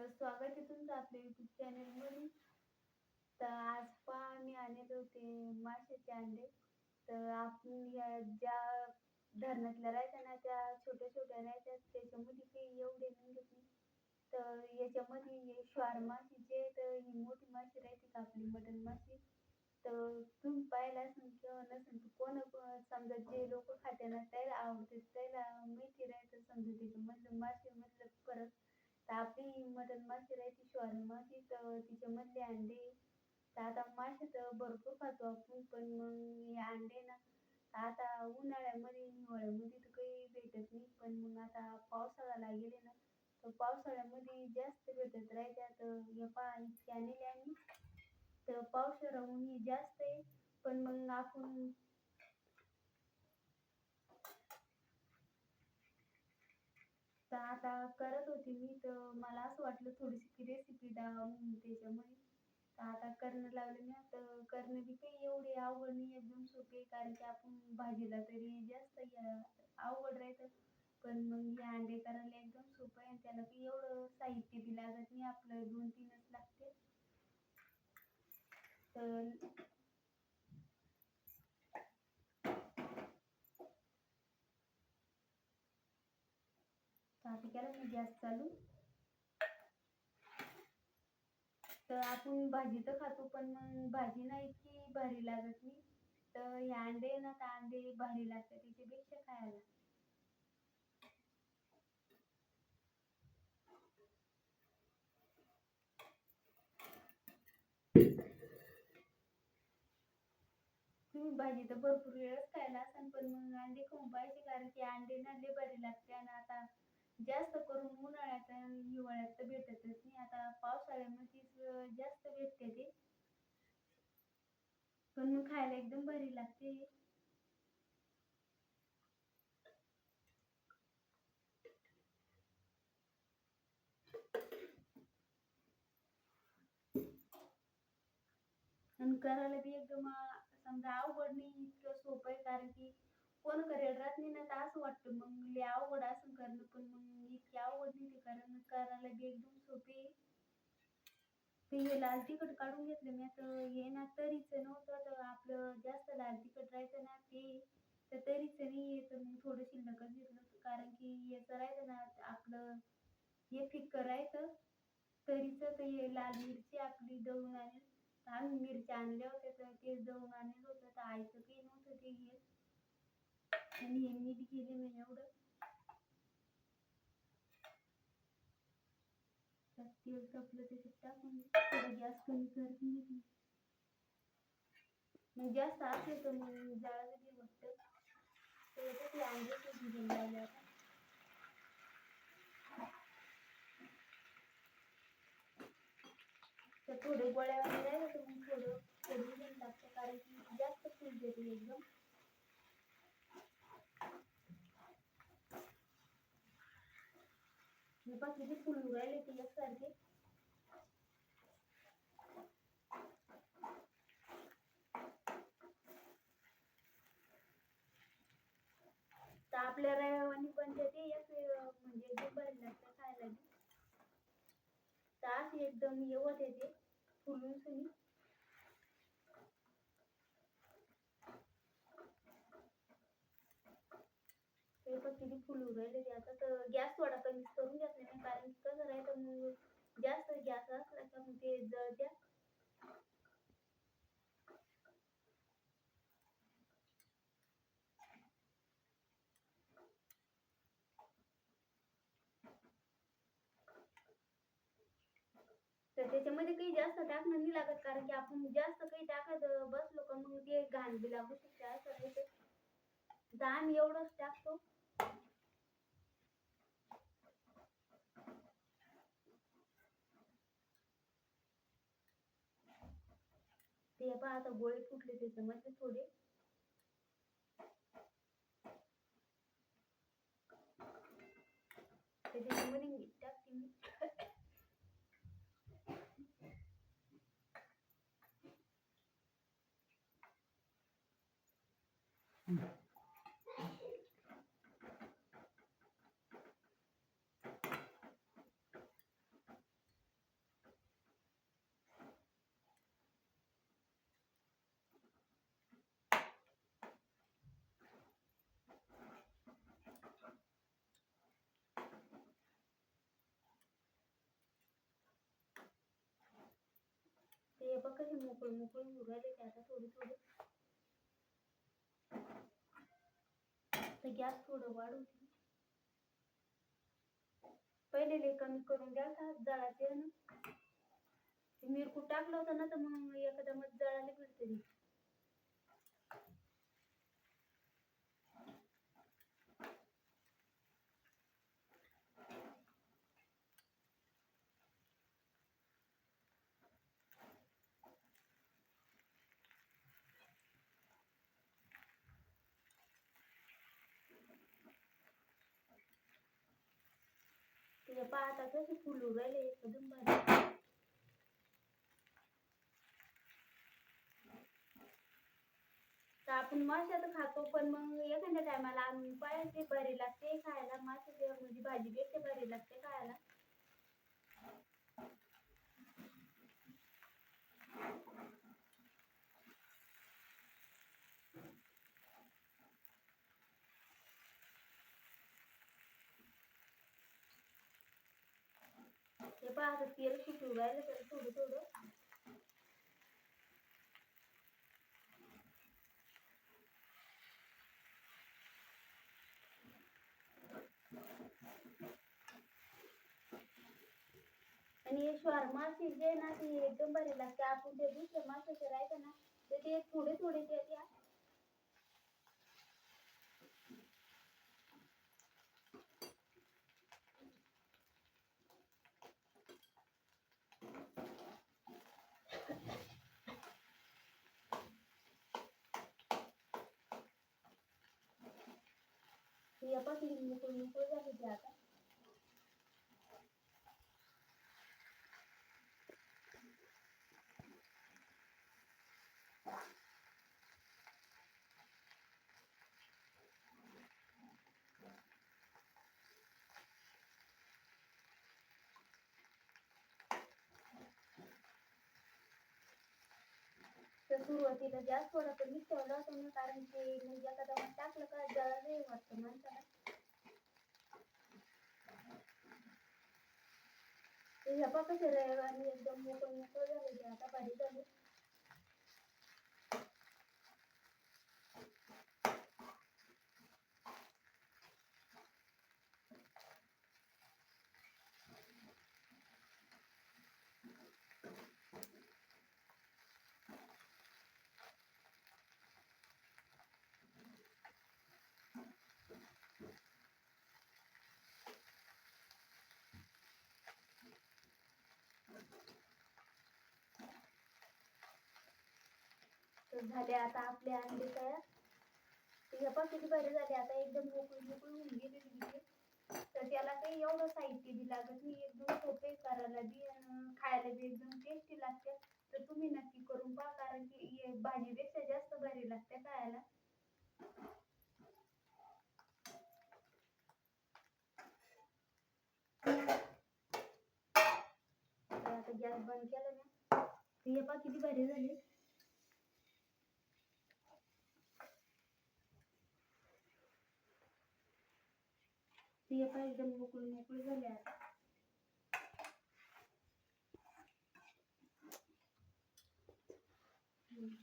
स्वागत आहे तुमचं आपल्या युट्यूब चॅनलमध्ये तर आज पहा आम्ही आणले होते माशाचे अंडे. तर आपण या ज्या धरणातल्या राहायच्या ना त्या छोट्या छोट्या राहायच्या त्याच्यामध्ये ते एवढे नाही घेतली तर याच्यामध्ये श्वार माशीचे तर ही मोठी माशी राहते का आपली मटन माशी तर तुम्ही पाहिला असेल किंवा नसेल तर कोण समजा जे लोक खाते ना त्याला आवडते त्याला माहिती राहतं समजा त्याच्यामधलं माशीमधलं फरक तर आपली मटन मासे राहते श्वार माशी तर तिच्यामधले अंडे. तर आता मासे तर भरपूर खातो आपण पण मग हे अंडे ना आता उन्हाळ्यामध्ये हिवाळ्यामध्ये तर काही भेटत नाही. पण मग आता पावसाळा लागेल ना तर पावसाळ्यामध्ये जास्त भेटत राहत्या. तर हे पहा इतके आणले आम्ही. तर पावसाळा ही जास्त आहे. पण मग आपण तर आता करत होती मी तर मला असं वाटलं थोडीशी रेसिपी डाव त्याच्यामुळे तर आता करणं लागले ना तर करणं बी काही एवढी आवड नाही एकदम सोपी आहे कारण की आपण भाजीला तरी जास्त आवड राहतं. पण मग हे अंडे करायला एकदम सोपं आहे आणि त्याला काही एवढं साहित्य बी लागत नाही आपलं दोन तीनच लागते. तर आता केला मी गॅस चालू. तर आपण भाजी तर खातो पण मग भाजी ना इतकी भारी लागत नाही. तर हे अंडे ना तर अंडे भारी लागतात त्याच्यापेक्षा खायला. तुम्ही भाजी तर भरपूर वेळच खायला असाल पण मग अंडे खाऊन पाहिजे कारण की अंडे ना लय भारी लागते आणि आता जास्त करून उन्हाळ्यात आणि हिवाळ्यात तर भेटतच नाही. आता पावसाळ्यामध्येच जास्त भेटते ते. पण मग खायला एकदम भारी लागते. आणि करायला बी एकदम समजा अवघड नाही इतकं सोपं आहे. कारण की कोण करेल? राहत ना तर असं वाटतं मग लय अवघड असं करणं पण मग इतकी अवघड नाही ते कारण. करायला बी एकदम सोपे ते हे लाल तिखट काढून घेतलं मी आता. हे ना तरीच नव्हतं तर आपलं जास्त लाल तिखट राहायचं ना ते तर तरीच नाही येतं मग थोडं शिल्लकच घेतलं कारण की याचं राहायचं ना आपलं हे फिक्कं राहायचं. तरीच तर हे लाल मिरची आपली दळून आणेल. आम्ही मिरच्या आणल्या होत्या तर ते दळून आणेल होतं. तर आईचं काही आणि हे मीठ गेले मी एवढं. तेल तपलं त्याच्यात टाकून गॅस कमी करून घेतली मग जास्त असले तर मग जाळा वाटतं ते अंडे शिजून आता. तर थोडे गोळ्या वगैरे तर मग थोडं करून घेऊन कारण की जास्त फुल देते एकदम. मी पा किती फुल राहिले ते एकसारखे तर आपल्या रव्यावानी पण ते एक म्हणजे एकदम भारी खायला. बी तर एकदम येवत येते फुलून सुनी. किती फुल राहिले ते आता तर गॅस थोडा कमी करून घेतला नाही कारण कसं राहायचं मग जास्त गॅस असला का मग ते जळत्या तर त्याच्यामध्ये काही जास्त टाकणं नाही लागत कारण की आपण जास्त काही टाकत बसलो का मग ते घाण बी लागू शकते असं राहते आम्ही एवढंच टाकतो. पहा आता गोळे फुटले त्याच्यामध्ये थोडे. त्याच्यामध्ये मीठ टाकते मी बघ कशी मोकळी मोकळी होऊ राहिले ते आता थोडी थोडी तर गॅस थोडं वाढू दे. पहिले लय कमी करून द्या का जळाचे ना मिरकू टाकलं होतं ना तर मग एकदमच जळायला भेटते ते. ते पहा आता कसे फुलू राहिले एकदम भारी. तर आपण माशात तर खातो पण मग एखाद्या टायमाला आम्ही पाहिजे बरी लागते खायला. मासे म्हणजे भाजी भेटते बरी लागते खायला. हे पहा आता तेल सुटू राहिलं तर थोडं थोडं आणि हे श्वार मासे जे आहे ना ते एकदम बरे लागते आपण ते दुसरे मासे राहते ना तर ते थोडे थोडे ते द्या. हे आपण मोकळी मोकळी झाली ते आता सुरुवातीला जास्त थोडा कमी ठेवला होता ना कारण की म्हणजे एखादा मग टाकलं का जरा नाही वाटतं माणसाला. ह्या बघ कसे रविवारी एकदम मोकळ मोकळ झाले आता भारी झाले. झाले आता आपले अंडे तयार. ते किती भारी झाले. आता एकदम मोकळी मोकळी होऊन गेली आहे तर त्याला काही एवढं साहित्य बी लागत नाही. एकदम सोपे करायला बी आणि खायला बी एकदम टेस्टी लागते तर तुम्ही नक्की करून पहा कारण की भाजीपेक्षा जास्त भारी लागते खायला. आता गॅस बंद केला ना. हे पहा किती भारी झाले. ते पहा एकदम मोकळी मोकळी झाले आता हम्म.